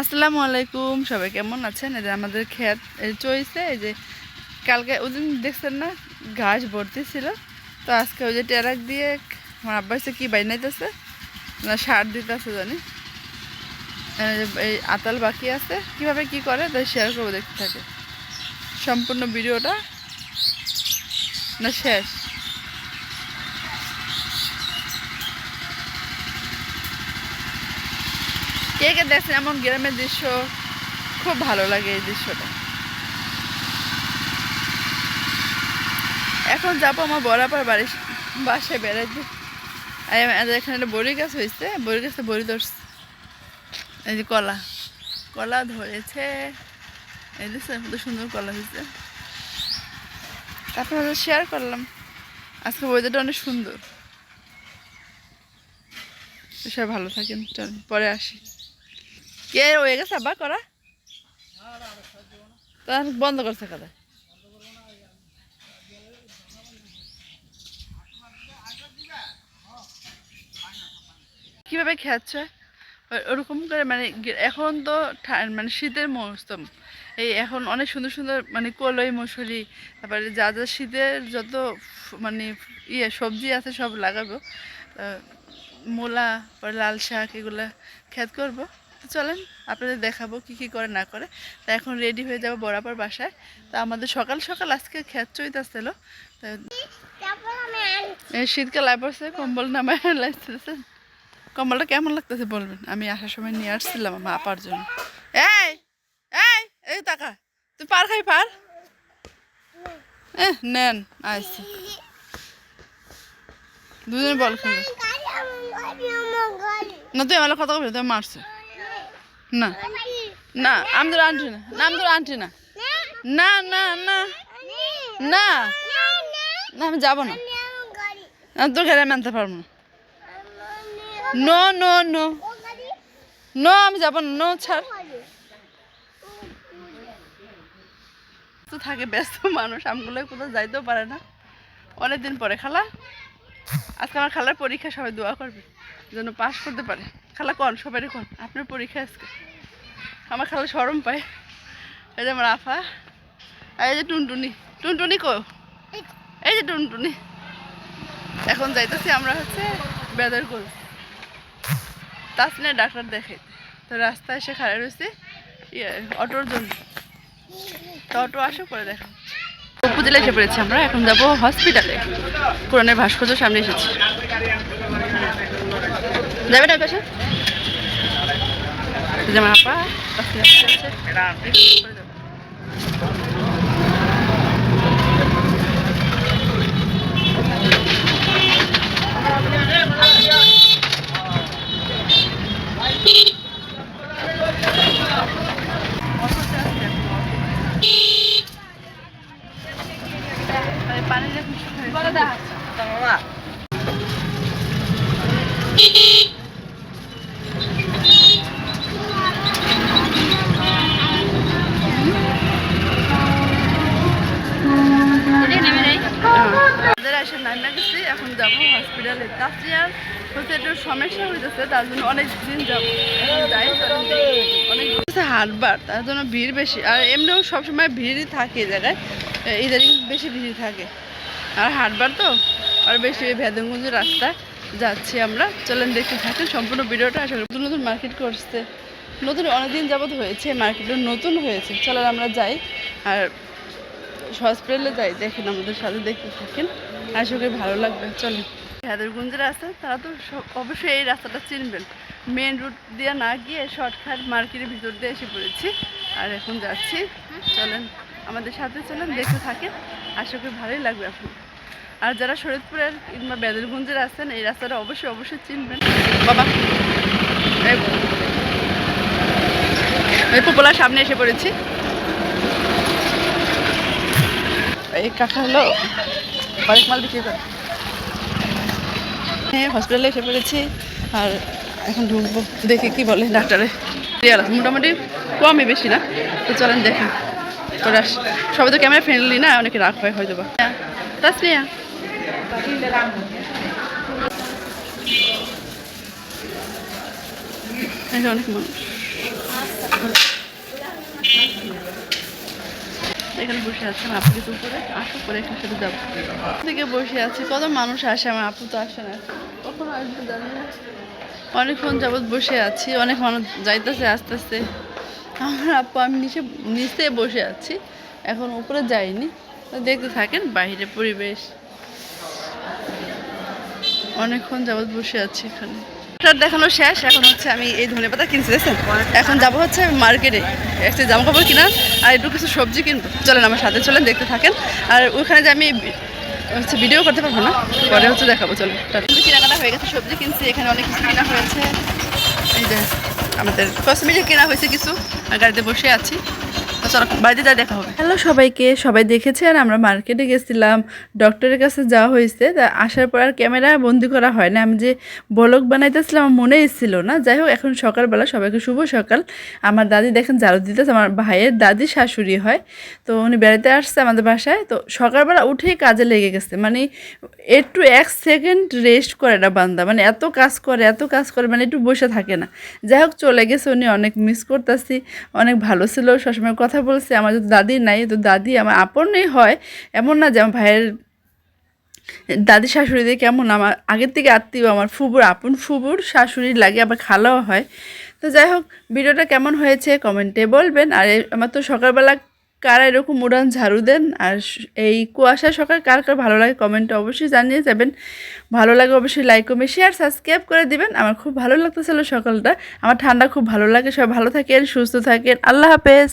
আসসালামু আলাইকুম, সবাই কেমন আছেন? এই যে আমাদের এই চইছে, এই যে কালকে ওই দিন দেখছেন না, ঘাস ভর্তি ছিল। তো আজকে ওই যে টেরাক দিয়ে আমার আব্বা এসে কী বাইনাইতেছে না, সার দিতেছে জানি। এই আতাল বাকি আছে। কীভাবে কি করে, তাই শেয়ার করব দেখতে থাকে। সম্পূর্ণ ভিডিওটা না শেষ। কে কে দেখছেন এমন গ্রামের দৃশ্য? খুব ভালো লাগে এই দৃশ্যটা। এখন যাব আমার বরাবর বাড়ির বাসে বেড়াইতে। এখানে একটা বড়ি গাছ হয়েছে। বড়ি গাছে বড়ি ধরছে। এই যে কলা। কলা ধরেছে। এই দেখছে কত সুন্দর কলা হয়েছে। তারপর শেয়ার করলাম। আজকে ওয়েদারটা অনেক সুন্দর। সবাই ভালো থাকেন। চল পরে আসি। কে হয়ে গেছে আবার করা। বন্ধ করছে কাদা কীভাবে খাচ্ছে ওরকম করে মানে এখন তো মানে শীতের মৌসুম। এই এখন অনেক সুন্দর সুন্দর মানে কলই, মসুরি, তারপরে যা যা শীতের যত মানে ইয়ে সবজি আছে সব লাগাবো। মূলা, পরে লাল শাক, এগুলো খেত করব। চলেন, আপনাদের দেখাবো কি কি করে না করে। তা এখন রেডি হয়ে যাব বরাবর বাসায়। তা আমাদের সকাল সকাল আজকে খেত চইতেছিল শীতকাল পড়ছে কম্বল নামায় লাগতেছে। কম্বলটা কেমন লাগতেছে বলবেন? আমি আসার সময় নিয়ে আসছিলাম আমার আপার জন্য। এই এই এই টাকা, তুই পার খাই, পার। নেন আইসি দুজনে বল না, তুই আমার কথা বলবি তুই মারছে। না। না আমি তোর আনছি না না আমি তোর আনছি না। না না না। না। না, আমি যাব না। আমি তোর ঘরে মানতে পারব না। No no no. নো, আমি যাব না, নো, ছাড়। তো থাকে ব্যস্ত মানুষ, আমগুলো কোথাও যাইতেও পারে না। অনেকদিন পরে, খালা। আজকে আমার খালার পরীক্ষা, সবাই দোয়া করবে, যেন পাশ করতে পারে। খালা কন সবারই কন? আপনার পরীক্ষা আজকে। আমার খালা সরম পায়। এই যে আমার আফা। এই যে টুনটুনি। টুনটুনি কো? এই যে টুনটুনি। এখন যাইতেছি আমরা হচ্ছে বেদার গোল তাসনে ডাক্তার দেখে তো রাস্তায় এসে খাড়া রয়েছে ইয়ে অটোর জন্য। তো অটো আসো করে দেখা উপজেলা এসে পড়েছি আমরা। এখন যাব হসপিটালে। কোরআনের ভাস্কর্য সামনে এসেছি। যাবে না কাছে যেমন আপা তাসনে আসছে করে যাব। মানে এসে নান্না গেছি এখন যাব হসপিটালে তাছাড়া হচ্ছে একটু সমস্যা হইতেছে, তার জন্য অনেক দিন যাব। যাই হচ্ছে হাটবার, তার জন্য ভিড় বেশি। আর এমনিও সবসময় ভিড়ই থাকে জায়গায়। ইদারিং বেশি ভিড় থাকে। আর হাটবার তো, আর বেশি ভেদনগঞ্জ রাস্তা যাচ্ছি আমরা। চলেন দেখতে থাকেন সম্পূর্ণ ভিডিওটা। আসলে নতুন নতুন মার্কেট করছে। নতুন অনেকদিন যাবত হয়েছে মার্কেটটা নতুন হয়েছে। চলেন আমরা যাই। আর হসপিটালে যাই, দেখেন আমাদের সাথে দেখতে থাকেন। আশা করি ভালো লাগবে, চলেন। হায়দরগঞ্জ রাস্তা তারা তো অবশ্যই এই রাস্তাটা চিনবেন। মেন রুট দিয়ে না গিয়ে শর্টকাট মার্কেটের ভিতর দিয়ে এসে পড়েছি। আর এখন যাচ্ছি। চলেন, আমাদের সাথে চলেন, দেখতে থাকেন। আশা করি ভালোই লাগবে আপনি আর যারা শরীদপুরের কিংবা বেদরগঞ্জের আছেন, এই রাস্তাটা অবশ্যই অবশ্যই চিনবেন। বাবা। এই পোপলার সামনে এসে পড়েছি। এই কাকা হলো মাল বিক্রি করে। হ্যাঁ হসপিটালে এসে পড়েছি। আর এখন ঢুকবো, দেখি কি বলে ডাক্তারে। মোটামুটি কমই বেশি না। তো চলেন তোর আস সবাই তো ক্যামেরা ফ্রেন্ডলি না, অনেকে রাগ হয় হয়তো বা অনেক মানুষ। এখানে বসে আছে আমার আপু কিছু উপরে আসো পরে এখানে সাথে যাব। থেকে বসে আছি কত মানুষ আসে আমার আপু তো আসে না কখন আসবে জানি না। অনেকক্ষণ যাবৎ বসে আছি অনেক মানুষ যাইতেছে আস্তে আস্তে আমার আপু আমি নিচে নিচে বসে আছি এখন উপরে যাইনি। দেখতে থাকেন বাইরে পরিবেশ। অনেকক্ষণ যাবৎ বসে আছি এখানে। ডাক্তার দেখানো শেষ, এখন হচ্ছে আমি এই ধনে পাতা কিনছি, দেখছেন? এখন যাব হচ্ছে মার্কেটে, একটা জামা কাপড় কিনা আর একটু কিছু সবজি কিনবো। চলেন আমার সাথে, চলেন, দেখতে থাকেন। আর ওখানে যে আমি হচ্ছে ভিডিও করতে পারব না, পরে হচ্ছে দেখাবো, চলেন কেনাকাটা হয়ে গেছে, সবজি কিনছি, এখানে অনেক কিছু কেনা হয়েছে। এই যে আমাদের কসমেটিক কেনা হয়েছে কিছু, আর গাড়িতে বসে আছি। বাড়িতে দেখা হ্যালো সবাইকে, সবাই দেখেছে আর আমরা মার্কেটে গেছিলাম ডক্টরের কাছে যাওয়া হয়েছে। তা আসার পর আর ক্যামেরা বন্দি করা হয় না। আমি যে বলক বানাইতেছিলাম, আমার মনে ছিল না। যাই হোক, এখন সকালবেলা, সবাইকে শুভ সকাল। আমার দাদি দেখেন ঝাড়ু দিতেছে, আমার ভাইয়ের দাদি শাশুড়ি হয়। তো উনি বেড়াতে আসছে আমাদের বাসায়। তো সকালবেলা উঠেই কাজে লেগে গেছে। মানে একটু এক সেকেন্ড রেস্ট করে না বান্দা। মানে এত কাজ করে, এত কাজ করে মানে একটু বসে থাকে না। যাই হোক, চলে গেছে। উনি অনেক মিস করতেছি, অনেক ভালো ছিল। সবসময় কথা বলছে, আমার যদি দাদি নাই, তো দাদি আমার আপনই হয়। এমন না যে আমার ভাইয়ের দাদি শাশুড়ি দিয়ে কেমন, আমার আগের থেকে আত্মীয়, আমার ফুবুর আপন ফুবুর শাশুড়ির লাগে আবার খালাও হয়। তো যাই হোক, ভিডিওটা কেমন হয়েছে কমেন্টে বলবেন। আর আমার তো সকালবেলা কারা এরকম উড়ান ঝাড়ু দেন, আর এই কুয়াশা সকাল কার কার ভালো লাগে কমেন্টে অবশ্যই জানিয়ে যাবেন। ভালো লাগে অবশ্যই লাইক কমে শেয়ার সাবস্ক্রাইব করে দিবেন। আমার খুব ভালো লাগতেছিল সকালটা। আমার ঠান্ডা খুব ভালো লাগে। সবাই ভালো থাকেন, সুস্থ থাকেন। আল্লাহ হাফেজ।